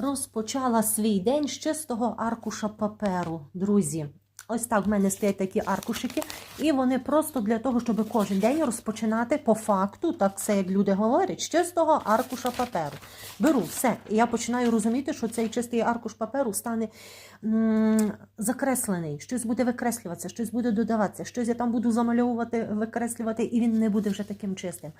Розпочала свій день з чистого аркуша паперу, друзі. Ось так в мене стоять такі аркушики, і вони просто для того, щоб кожен день розпочинати по факту, так все як люди говорять, з чистого аркуша паперу. Беру все. І я починаю розуміти, що цей чистий аркуш паперу стане закреслений, щось буде викреслюватися, щось буде додаватися, щось я там буду замальовувати, викреслювати, і він не буде вже таким чистим.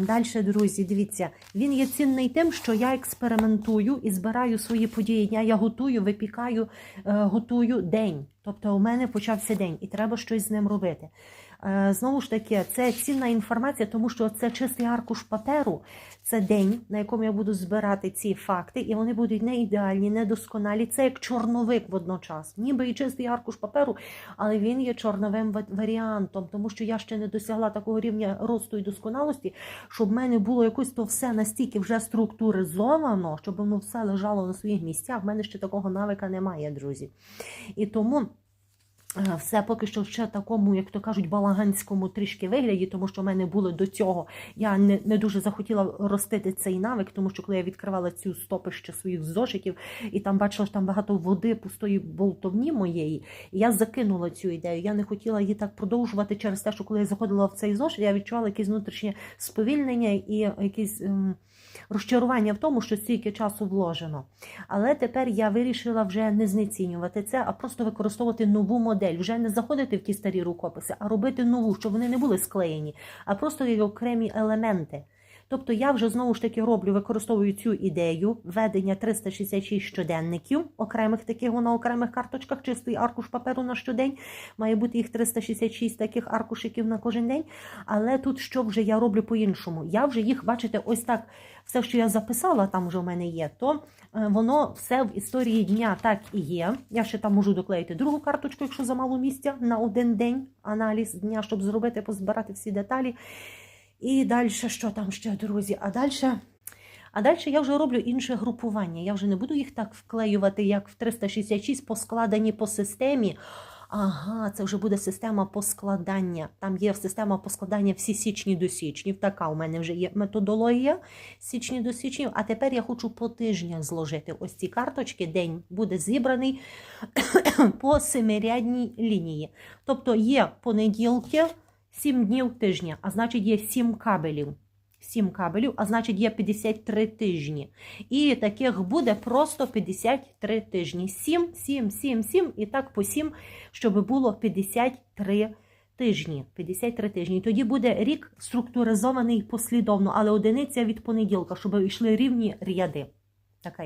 Далі, друзі, дивіться, він є цінний тим, що я експериментую і збираю свої події дня. Я готую, випікаю, е, готую день. Тобто у мене почався день, і треба щось з ним робити. Е, Знову ж таки, це цінна інформація, тому що це чистий аркуш паперу, це день, на якому я буду збирати ці факти, і вони будуть не ідеальні, не досконалі. Це як чорновик водночас, ніби і чистий аркуш паперу, але він є чорновим варіантом, тому що я ще не досягла такого рівня росту і досконалості, щоб в мене було якось то все настільки вже структуризовано, щоб воно все лежало на своїх місцях. В мене ще такого навика немає, друзі. І тому. Е, Все поки що ще такому, як то кажуть, балаганському трішки вигляді, тому що в мене було до цього. Я не, не дуже захотіла ростити цей навик, тому що коли я відкривала цю стопище своїх зошитів, і там бачила, що там багато води, пустої болтовні моєї, я закинула цю ідею. Я не хотіла її так продовжувати через те, що коли я заходила в цей зошит, я відчувала якесь внутрішнє сповільнення і якесь. ем, Розчарування в тому, що стільки часу вложено. Але тепер я вирішила вже не знецінювати це, а просто використовувати нову модель, вже не заходити в ті старі рукописи, а робити нову, щоб вони не були склеєні, а просто як окремі елементи. Тобто я вже знову ж таки роблю, використовую цю ідею ведення 366 щоденників, окремих таких на окремих карточках, чистий аркуш паперу на щодень. Має бути їх 366 таких аркушиків на кожен день. Але тут що вже я роблю по-іншому? Я вже їх, бачите, ось так, все, що я записала, там вже в мене є, то е, воно все в історії дня так і є. Я ще там можу доклеїти другу карточку, якщо замало місця на один день аналіз дня, щоб зробити, позбирати всі деталі. І далі, що там ще, друзі? А далі. А далі я вже роблю інше групування. Я вже не буду їх так вклеювати, як в 366, поскладені по системі. Ага, це вже буде система поскладання. Там є система поскладання всі січні до січнів. Така у мене вже є методологія січні до січнів. А тепер я хочу по тижнях зложити ось ці карточки. День буде зібраний по семирядній лінії. Тобто є понеділки, 7 днів тижня, а значить є 7 кабелів. 7 кабелів, а значить є 53 тижні. І таких буде просто 53 тижні. 7, 7, 7, 7 і так по 7, щоб було 53 тижні. 53 тижні. Тоді буде рік структуризований послідовно, але одиниця від понеділка, щоб йшли рівні ряди. Така